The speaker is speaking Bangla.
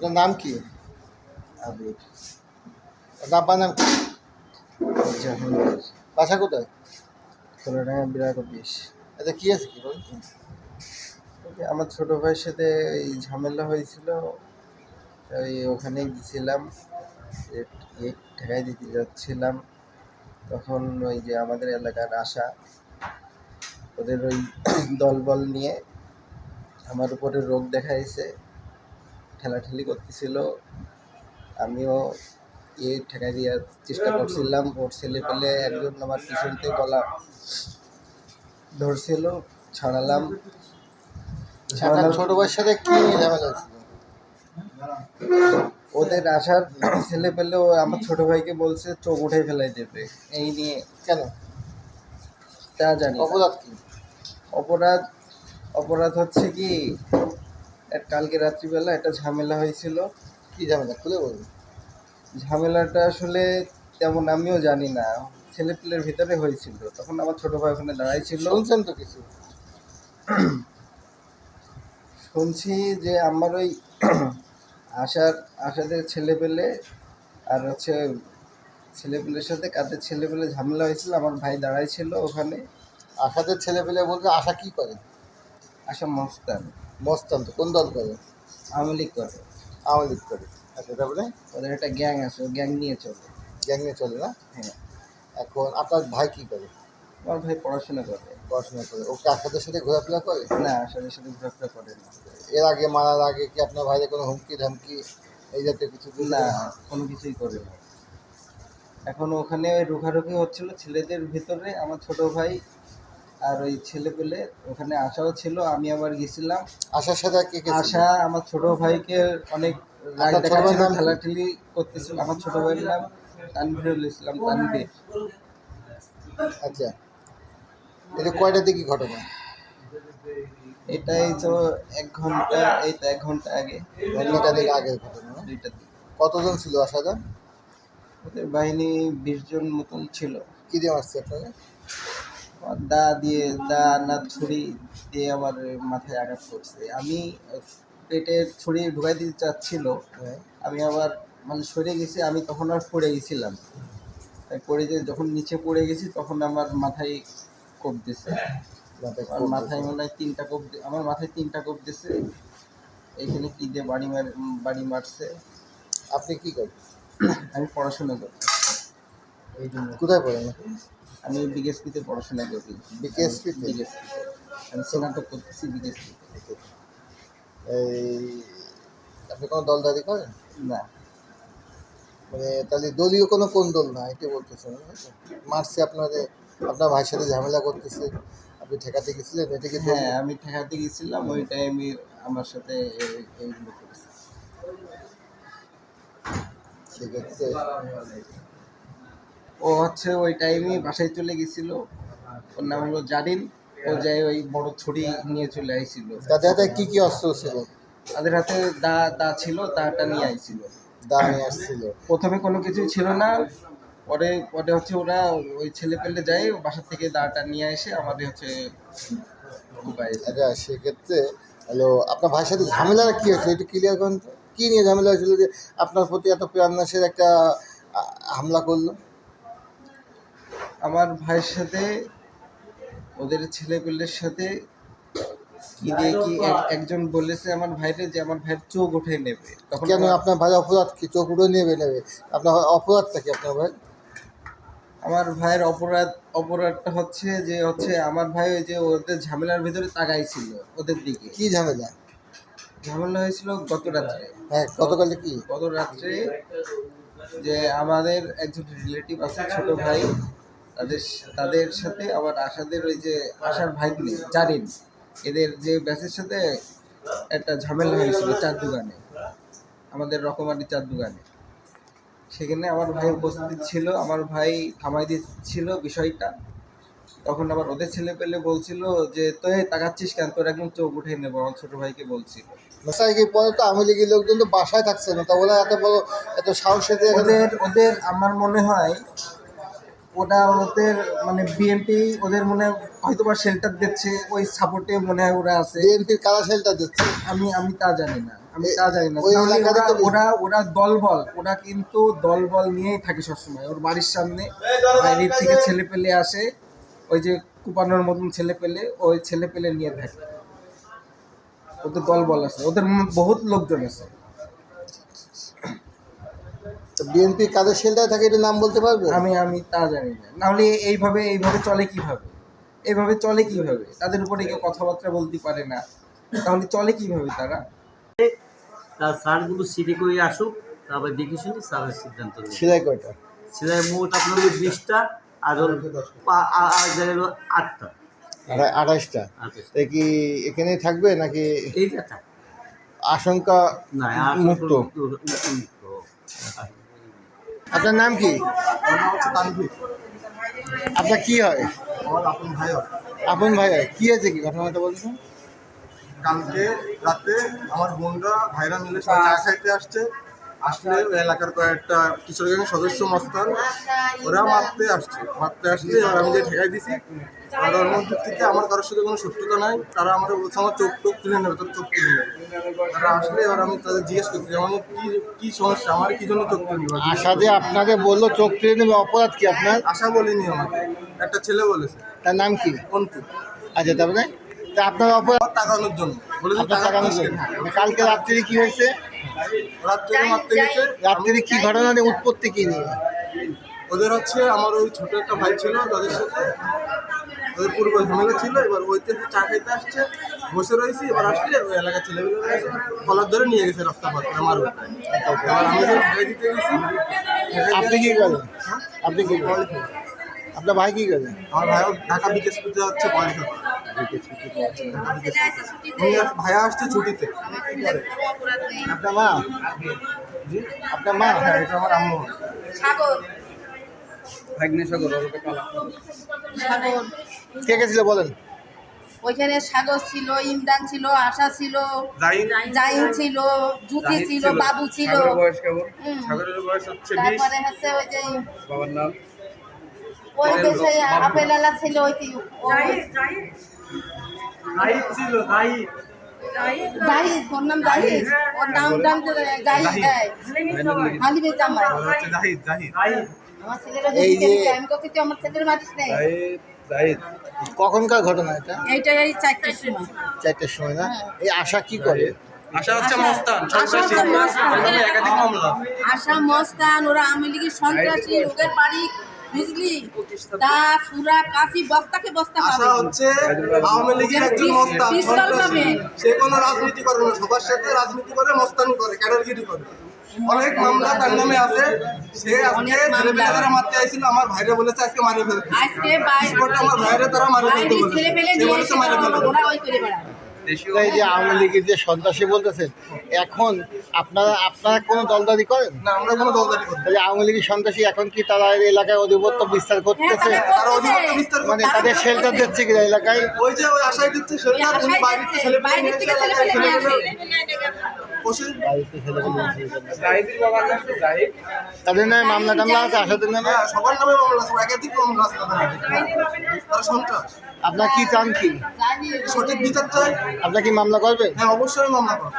আপনার নাম কি? আবির। আব্বার নাম কি? জাহাঙ্গীর। বাসা কোথায়? খোলাডাঙ্গা বিরাট অফিস। এটা কি আছে কি বলুন? আমার ছোট ভাইয়ের সাথে এই ঝামেলা হয়েছিল। ওই ওখানে গেছিলাম। এক ঠেকাই দিতে যাচ্ছিলাম। তখন ওই যে আমাদের এলাকার আশা ওদের ওই দলবল নিয়ে আমার উপরে রোগ দেখাইছে। ঠেলাঠেলি করতেছিল। আমিও এ ঠেকাই দেওয়ার চেষ্টা করছিলাম। ওর ছেলে পেলে একজন আমার পিছনতে গলা ধরছিল ছাড়ালাম। ছোট ভাইয়ের সাথে কি ঝামেলা ওদের আসার ছেলে পেলে ও আমার ছোট ভাইকে বলছে চোখ উঠে ফেলাই দেবে। এই নিয়ে কেন? তা জানি অপরাধ কি? অপরাধ অপরাধ হচ্ছে কি কালকে রাত্রিবেলা একটা ঝামেলা হয়েছিল। কি ঝামেলা? খুলে বলুন। ঝামেলাটা আসলে তেমন আমিও জানি না। ছেলে পেলের ভিতরে হয়েছিল। তখন আমার ছোট ভাই ওখানে দাঁড়াই ছিল। শুনছেন তো কিছু? শুনছি যে আমার ওই আশার আশাদের ছেলে পেলে আর হচ্ছে ছেলে পেলের সাথে কাদের ছেলে পেলে ঝামেলা হয়েছিল আমার ভাই দাঁড়াই ছিল ওখানে। আশাদের ছেলে পেলে বলতে আশা কি করে? আশা মস্তান। মস্তান তো কোন দল করে? আওয়ামী লীগ করে। আওয়ামী লীগ করে। আচ্ছা তারপরে? ওদের একটা গ্যাং আছে গ্যাং নিয়ে চলে। গ্যাং নিয়ে চলে না? হ্যাঁ। এখন আপনার ভাই কী করে? আমার ভাই পড়াশোনা করে। পড়াশোনা করে। ও কি আশাদের সাথে ঘোরাফেরা করে? না আশাদের সাথে ঘোরাফেরা করে না। এর আগে মারার আগে কি আপনার ভাইয়ের কোনো হুমকি ধামকি এই জাতীয় কিছু না কোনো কিছুই করে না। এখন ওখানে ওই রুখারুখি হচ্ছিল ছেলেদের ভিতরে। আমার ছোট ভাই আর ওই ছেলে পেলে ওখানে আশাও ছিল আমি আবার গেছিলাম। আশার সাথে কে কে ছিল? আশা আমার ছোট ভাইকে অনেক রাগ দেখাচ্ছিল ঠেলাঠেলি করতেছিল। আমার ছোট ভাইয়ের নাম তানভীরুল ইসলাম তানভীর। আচ্ছা। এটা কয়টা দিকে ঘটনা? এটাই তো এক ঘণ্টা এই তো এক ঘণ্টা আগে। ঘণ্টা দিকে আগের ঘটনা না? দুইটা দিক। কতজন ছিল আশাদা ওদের বাহিনী বিশ জন মতন ছিল। কি দিয়ে মারছে আপনারা আমার দা দিয়ে দা না ছুরি দিয়ে আমার মাথায় আঘাত করছে। আমি পেটে ছুরি ঢুকাই দিতে চাচ্ছিল হ্যাঁ আমি আবার মানে সরে গেছি আমি তখন আর পড়ে গেছিলাম। তাই পড়ে যে যখন নিচে পড়ে গেছি তখন আমার মাথায় কোপ দিছে। কোপ মাথায়। মনে হয় তিনটা কোপ আমার মাথায় তিনটা কোপ দিছে। এইখানে কি দিয়ে বাড়ি মার বাড়ি মারছে। আপনি কি করেন আমি পড়াশোনা করি এই জন্য কোথায় পড়েন? আমি বিকেএসপিতে পড়াশোনা করি। BKSP তে? বিকেএসপিতে। আমি স্নাতক করতেছি বিকেএসপি এই আপনি কোনো দলদারি করেন? না। মানে তাহলে দলীয় কোনো কোন দল না এটি বলতেছেন মারছে আপনাদের আপনার ভাইয়ের সাথে ঝামেলা করতেছে আপনি ঠেকাতে গেছিলেন এটা কি হ্যাঁ আমি ঠেকাতে গেছিলাম ওই টাইমে আমার সাথে এই- এইগুলো করেছে সেক্ষেত্রে ও হচ্ছে ওই টাইমে বাসায় চলে গেছিল। ওর নাম হলো জারিন। ও যাই ওই বড় ছুরি নিয়ে চলে আইছিল। তাদের হাতে কি কি অস্ত্র ছিল? তাদের হাতে দা দা ছিল দাটা নিয়ে আইছিল। দা নিয়ে আসছিল। প্রথমে কোনো কিছুই ছিল না। পরে পরে হচ্ছে ওরা ওই ছেলে পেলে যায় বাসা থেকে দাটা নিয়ে এসে আমাদের হচ্ছে আচ্ছা সেক্ষেত্রে হ্যালো আপনার ভাইয়ের সাথে ঝামেলাটা কী হয়েছে একটু ক্লিয়ার করুন তো। কী নিয়ে ঝামেলা হয়েছিল যে আপনার প্রতি এত প্রাণনাশের একটা হামলা করল? আমার ভাইয়ের সাথে ওদের ছেলে পেলের সাথে কি দিয়ে কি একজন বলেছে আমার ভাইরে যে আমার ভাইয়ের চোখ উঠে নেবে। তখন কেন আপনার ভাই অপরাধ কি? চোখ উড়ে নেবে নেবে। আপনার অপরাধটা কি আপনার ভাই আমার ভাইয়ের অপরাধ অপরাধটা হচ্ছে যে হচ্ছে আমার ভাই ওই যে ওদের ঝামেলার ভিতরে তাকাইছিল ওদের দিকে। কি ঝামেলা? ঝামেলা হয়েছিল গত রাত্রে। হ্যাঁ গতকালে কি? গত রাত্রে যে আমাদের একজন রিলেটিভ আছে ছোট ভাই তাদের তাদের সাথে আবার আশাদের ওই যে আশার ভাই জারিন এদের যে ব্যাচের সাথে একটা ঝামেলা হয়েছিল চার দোকানে আমাদের রকমারি চার দোকানে। সেখানে আমার ভাই উপস্থিত ছিল আমার ভাই থামাই দিচ্ছিল বিষয়টা। তখন আবার ওদের ছেলে পেলে বলছিল যে তুই তাকাচ্ছিস কেন? তোর একদম চোখ উঠে নেব আমার ছোট ভাইকে বলছিল। পরে তো আওয়ামী লীগের লোকজন তো বাসায় থাকছে না তা ওরা এত বড় এত সাহসে ওদের ওদের আমার মনে হয় ওরা ওদের মানে বিএনপি ওদের মনে হয় হয়তো বা শেল্টার দিচ্ছে ওই সাপোর্টে মনে হয় ওরা আছে। বিএনপির কারা শেল্টার দিচ্ছে? আমি আমি তা জানি না আমি তা জানি না। ওরা ওরা দলবল ওরা কিন্তু দলবল নিয়েই থাকে সবসময়। ওর বাড়ির সামনে বাইরের থেকে ছেলে পেলে আসে ওই যে কুপানোর মতন ছেলে পেলে ওই ছেলে পেলে নিয়ে থাকে। ওদের দলবল আছে ওদের বহুত লোকজন আছে। বিএনপি কাদের শেল্টারে থাকে এটা নাম বলতে পারবে? আমি আমি তা জানি না। নাহলে এইভাবে এইভাবে চলে কীভাবে? এইভাবে চলে কীভাবে? তাদের উপরে কেউ কথাবার্তা বলতে পারে না। তাহলে চলে কীভাবে তারা? তার স্যারগুলো সিটি করে আসুক তারপরে দেখে শুনে স্যারের সিদ্ধান্ত নেবে। সেলাই কয়টা? সেলাই মোট আপনার হলো বিশটা আর হলো পা- আ- আর জায়গায় হলো আটটা। আড়াই- আড়াইশটা? আটটা। এ কি এখানেই থাকবে নাকি? এইটা থাক। আশঙ্কা না আর মুক্ত মুক্ত। আপনার নাম কি? আপনার কি হয়? আমার আপন ভাই হয়। আপন ভাই কি আছে কি? ঘটনাটা বলছেন কালকে রাতে আমার বোনরা ভাইরা মিলে সবাই চা খাইতে আসছে। আসলে এলাকার কয়েকটা কিশোর সদস্য মস্তান ওরা মারতে আসছে। মারতে আসছে আমি যে ঠেকাই দিছি ওর মধ্যে থেকে আমার কারোর সাথে কোনো শত্রুতা নাই। তারা আমার বলছে আমার চোখ টোক তুলে নেবে তোর চোখ তুলে নেবে। তারা আসলে এবার আমি তাদের জিজ্ঞেস করছি আমার কি কি সমস্যা? আমার কি জন্য চোখ তুলে নেবে আশা যে আপনাকে বলল চোখ ফিরে নেবে অপরাধ কি আপনার? আশা বলিনি আমাকে। একটা ছেলে বলেছে। তার নাম কি? অন্তু। আচ্ছা তারপরে? তা আপনার অপরাধ টাকানোর জন্য। বলেছে টাকা টাকানোর জন্য। কালকে রাত্রি কি হয়েছে? রাত্রে মারতে গেছে। রাত্রি কি ঘটনা নিয়ে উৎপত্তি কি নিয়ে? ওদের হচ্ছে আমার ওই ছোট একটা ভাই ছিল তাদের সাথে। ওদের পূর্ব ঝামেলা ছিল এবার ওই থেকে চা খাইতে আসছে বসে রয়েছি এবার আসলে ওই এলাকার ছেলেগুলো রয়েছে কলার ধরে নিয়ে গেছে রাস্তা পথ আমার এবার আমি যখন ঠেকাই দিতে গেছি আপনি কি করেন? আপনি কি করেন? আপনার ভাই কি করেন আমার ভাইও ঢাকা বিকেশ করতে যাচ্ছে পড়াশোনা ভাইয়া আসছে ছুটিতে। আপনার মা? আপনার মা? হ্যাঁ এটা আমার আম্মু। সাগর সাগর। কে কে ছিল বলেন? ওইখানে সাগর ছিল ইমরান ছিল আশা ছিল জাইন ছিল জুতি ছিল বাবু ছিল। তারপরে হচ্ছে ওই যে বাবার নাম? ওই যে সেই আপেল আলা ছিল ওই কি জাহিদ ওর নাম জাহিদ ওর নাম টাম জাহিদ হ্যাঁ। হালিমের জামাই। জাহিদ জাহিদ এই যে- কখনকার ঘটনা এটা? এইটা এই চারটের সময়। চারটের সময় না? এই আশা কি করে? আশা হচ্ছে মস্তান আশা হচ্ছে মস্তান। একাধিক মামলা। আশা মস্তান ওরা আওয়ামী লীগের সন্ত্রাসী ওদের বাড়ি বুঝলি? তা সুরা কাশি বস্তাকে বস্তা আশা হচ্ছে আওয়ামী লীগের একজন মস্তান। সে কোনো রাজনীতি করে না সবার সাথে রাজনীতি করে মস্তানি করে ক্যাডারগিরি করে। অনেক মামলা তার নামে আছে। সে আজকে ছেলেপেলে তারা মারতে আইছিল আমার ভাইরে বলেছে আজকে মারিয়ে ফেলতে। আজকে আমার ভাইরে তারা মারিয়ে ফেলতে বলেছে। এসে ফেলতে। এই যে আওয়ামী লীগের যে সন্ত্রাসী বলতেছেন এখন আপনারা আপনারা কোনো দলদারি করেন? না আমরা কোনো দলদারি করি তাহলে আওয়ামী লীগের সন্ত্রাসী এখন কি তারা এই এলাকায় অধিপত্য বিস্তার হ্যাঁ, করতেছে। বিস্তার মানে তাদের শেল্টার দিচ্ছে কি এলাকায়? ওই যে ওই আশায় দিচ্ছে আশায় বাইরে থেকে দিচ্ছে, তাদের নামে মামলা টামলা আছে আসাদের নামে? হ্যাঁ সবার নামে মামলা আছে একাধিক মামলা আছে তাদের তারা সন্ত্রাস। আপনার কি চান কি? সঠিক বিচার চাই। আপনার কি মামলা করবে? হ্যাঁ অবশ্যই মামলা করো